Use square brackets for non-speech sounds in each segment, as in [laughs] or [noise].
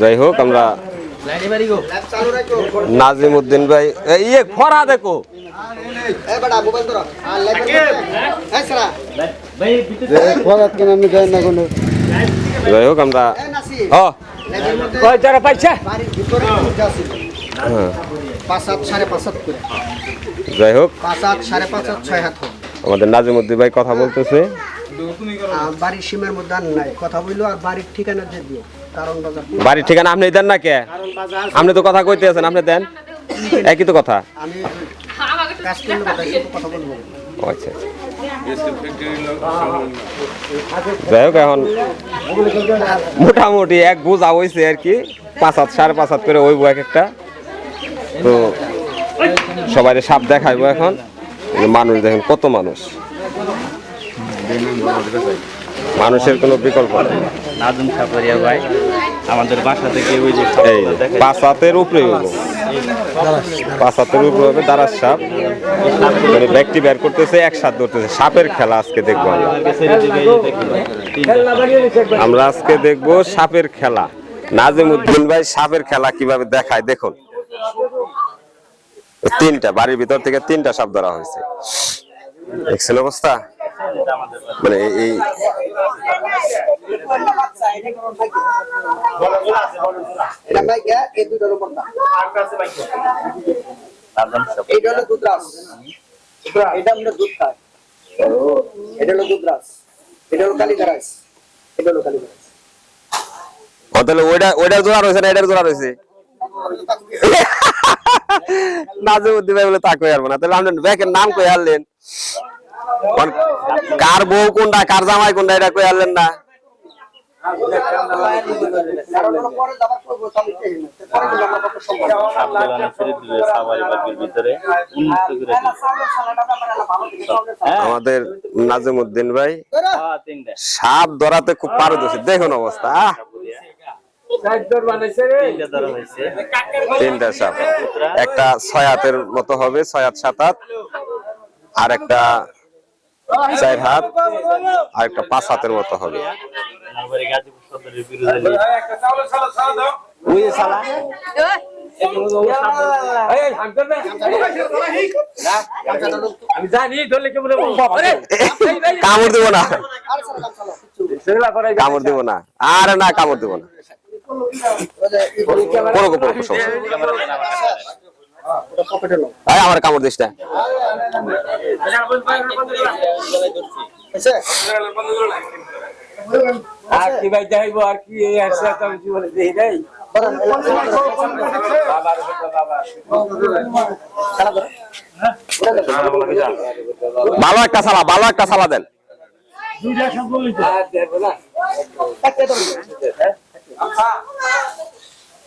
যাই হোক আমরা নাজিম উদ্দিন ভাই ইয়ে খরা দেখো। যাই হোক আমরা ও হ্যাঁ, যাই হোক আমাদের নাজিম উদ্দিন ভাই কথা বলতেছে। বাড়ির সীমার মধ্যে আর নাই। কথা বলল আর বাড়ির ঠিকানা দিয়ে দিও। কারণ বাজার বাড়ির ঠিকানা আপনি দেন না কে আপনি তো কথা কইতে আছেন আপনি দেন। একই তো কথা। আমি কথা বলব আচ্ছা আচ্ছা। যাই হোক এখন মোটামুটি এক বোঝা হয়েছে আর কি। পাঁচ হাত সাড়ে পাঁচ হাত করে ওইব এক একটা। তো সবাই সাপ দেখাইবো এখন। মানুষ দেখেন কত মানুষ। মানুষের কোনো বিকল্প নেই। নাজুম ভাই আমাদের বাসা থেকে ওই যে পাঁচ হাতের উপরে পাঁচ হাতের উপরে হবে দাঁড়ার সাপ। মানে ব্যক্তি বের করতেছে একসাথ ধরতেছে। সাপের খেলা আজকে দেখব আমরা। আমরা আজকে দেখব সাপের খেলা। নাজিম উদ্দিন ভাই সাপের খেলা কীভাবে দেখায় দেখুন। তিনটা বাড়ির ভিতর থেকে তিনটা সাপ ধরা হয়েছে। দেখছেন অবস্থা? মানে এই- এই এটা কে? এই দুটো নম্বর না। এইটা হলো দুধরাস এটা আমরা দুধ খাই। এটা হলো দুধরাস এটা হলো কালিদারাস এটা হলো কালিদারাস ও তাহলে ওইটা ওইটার জোড়া রয়েছে না এটার জোড়া রয়েছে? [laughs] ভাই বলে তা কই না তাহলে ব্যাকের নাম কই হারলেন কার বউ কোনটা, কার জামাই কোনটা, এটা কই না? আমাদের নাজিম উদ্দিন ভাই, সাপ ধরাতে খুব পারদর্শী। দেখুন অবস্থা তিনটা সাপ। একটা ছয় হাতের মতো হবে, ছয় হাত, সাত হাত। আর একটা চার হাত আর একটা পাঁচ হাতের মতো হবে। কামড় দেবো না। কামড় দেবো না। আরে না কামড় দেবো না। বলি। আয় আমার কামড় দিস না আর কি ভাই যাইবো আর কি এই আসলে তো আমি জীবনে দেই নাই। ভালো একটা সালা ভালো একটা সালা দেন না একটা ধরো।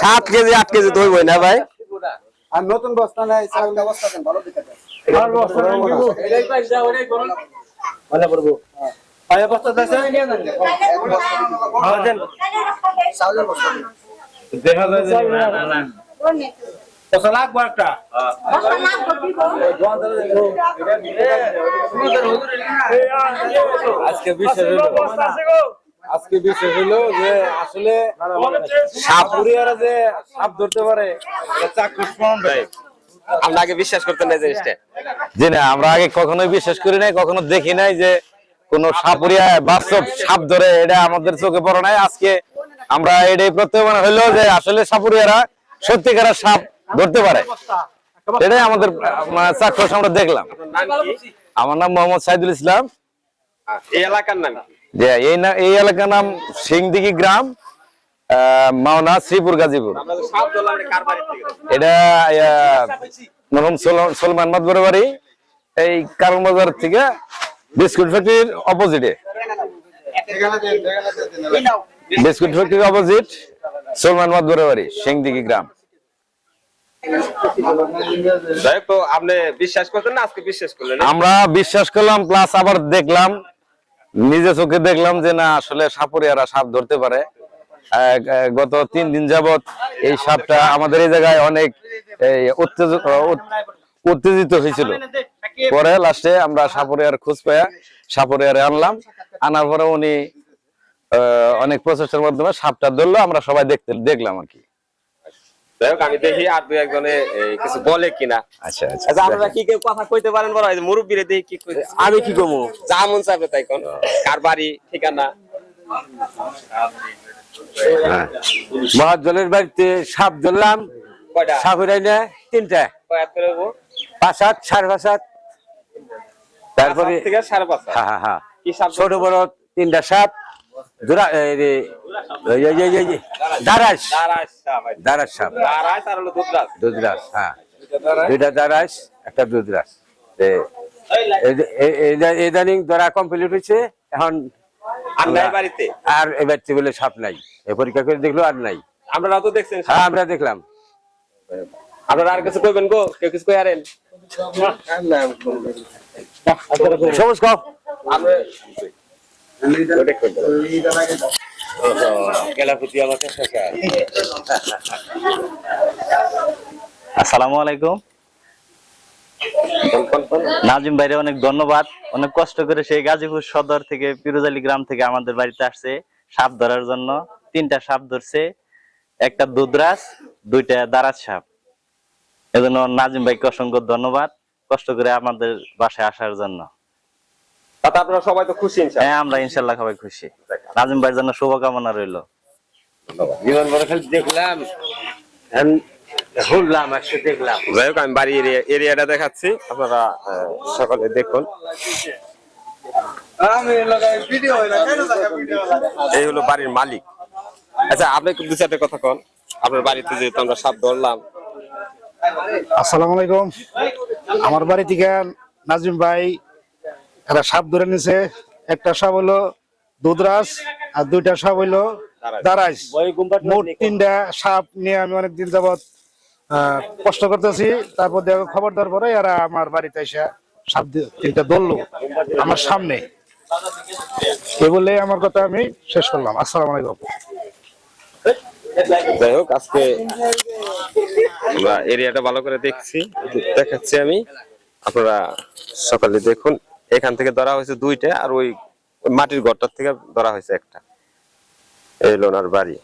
সাত কেজি আট কেজি ধরবই না ভাই। আর নতুন বস্তা নাই দেন ভালো। এটাই ওটাই করুন বস্তা দেন। আজকে বিশেষ হলো আজকে বিশেষ হলো যে আসলে সাপুরিয়ারা যে সাপ ধরতে পারে আমরা আগে বিশ্বাস করতেন না জিনিসটা। জি না আমরা আগে কখনোই বিশ্বাস করি নাই কখনো দেখি নাই যে কোন সাপুরিয়া বাস্তব সাপ ধরে এটা আমাদের চোখে পড়ে নাই। আজকে আমরা এটাই প্রত্যয়মান হইল যে আসলে সাপুরিয়ারা সত্যিকার সাপ ধরতে পারে। এটাই আমাদের চাক্ষুষ আমরা দেখলাম। আমার নাম মোহাম্মদ সাইদুল ইসলাম। এই এলাকার নাম এই এলাকার নাম সিংদিঘি গ্রাম আহ, মাওনা শ্রীপুর গাজীপুর। এটা মরহুম সোল- সলমান মাদবরের বাড়ি। এই কারণ বাজার থেকে বিস্কুট ফ্যাক্টরির অপোজিটে। বিস্কুট ফ্যাক্টরির অপোজিট সলমান মাদবরের বাড়ি সিংদিঘি গ্রাম। আমরা বিশ্বাস করলাম প্লাস আবার দেখলাম, নিজে চোখে দেখলাম যে না, আসলে সাপুরিয়ারা সাপ ধরতে পারে। গত তিন দিন যাবত এই সাপটা আমাদের এই জায়গায় অনেক উত্তেজিত হয়েছিল। পরে লাস্টে আমরা সাপুরিয়ার খোঁজ পেয়ে সাপুরিয়ারে আনলাম। আনার পরে উনি অনেক প্রচেষ্টার মাধ্যমে সাপটা ধরলো, আমরা সবাই দেখতে, দেখলাম আর কি। যাই হোক আমি দেখি আর দুই একজনে কিছু বলে কিনা। আচ্ছা আচ্ছা। আচ্ছা আপনারা কি কেউ কথা কইতে পারেন বড় মুরব্বীরে দেখি কি আমি কি কমু? যা মন চাবে তাই কোন। কার বাড়ি ঠিকানা? মহাজলের বাড়িতে সাপ ধরলাম। সাপ হইরাই না তিনটা? পাঁচ সাড়ে পাঁচ তারপরে সাত পাঁচ হ্যাঁ হ্যাঁ হ্যাঁ। ছোট বড় তিনটা সাপ। দারাস দারাস সাপ আর দুধরাস হ্যাঁ দুইটা দারাস একটা দুধরাস এ- এ- এ- এ- ইদানিং ধরা কমপ্লিট হয়েছে এখন আর নাই বাড়িতে আর এবার বলে সাপ নাই এ পরীক্ষা করে দেখল আর নাই আমরা তো দেখছেন হ্যাঁ আমরা দেখলাম আপনারা আর কিছু কইবেন গো কেউ কিছু কইয়ারেন সবুজ কম আমরা ওটা কইবেন। আসসালামু আলাইকুম। নাজিম ভাইরে অনেক ধন্যবাদ। অনেক কষ্ট করে সেই গাজীপুর সদর থেকে পিরোজালি গ্রাম থেকে আমাদের বাড়িতে আসছে। সাপ ধরার জন্য তিনটা সাপ ধরছে। একটা দুধরাজ, দুইটা দারাজ সাপ। এজন্য নাজিম ভাইকে অসংখ্য ধন্যবাদ কষ্ট করে আমাদের বাসায় আসার জন্য। তাতে আপনারা সবাই তো খুশি ইনশাআল্লাহ। হ্যাঁ আমরা ইনশাল্লাহ সবাই খুশি। নাজিম ভাইয়ের জন্য শুভকামনা রইল। জীবন বড় খালি দেখলাম যাই হোক আমি বাড়ি এরিয়াটা দেখাচ্ছি। আপনারা সকলে দেখুন। এই হলো বাড়ির মালিক। আচ্ছা আপনি দু চারটে কথা কন। আপনার বাড়িতে যেহেতু আমরা সাপ ধরলাম। আসসালামু আলাইকুম। আমার বাড়ি থেকে নাজিম ভাই একটা সাপ ধরে নিছে। একটা সাপ হলো দুধরাজ আর দুইটা সাপ হইল দারাইস মোট তিনটা সাপ নিয়ে আমি অনেকদিন যাবত আহ, কষ্ট করতেছি। তারপর দেখো খবর দেওয়ার পরে এরা আমার বাড়িতে এসে সাপ তিনটা ধরলো আমার সামনে। এ বলে আমার কথা আমি শেষ করলাম। আসসালামু আলাইকুম। যাই হোক আজকে আমরা এরিয়াটা ভালো করে দেখছি। দেখাচ্ছি আমি। আপনারা সকালে দেখুন। এখান থেকে ধরা হয়েছে দুইটা আর ওই মাটির ঘরটার থেকে ধরা হয়েছে একটা। এই লোনার বাড়ি।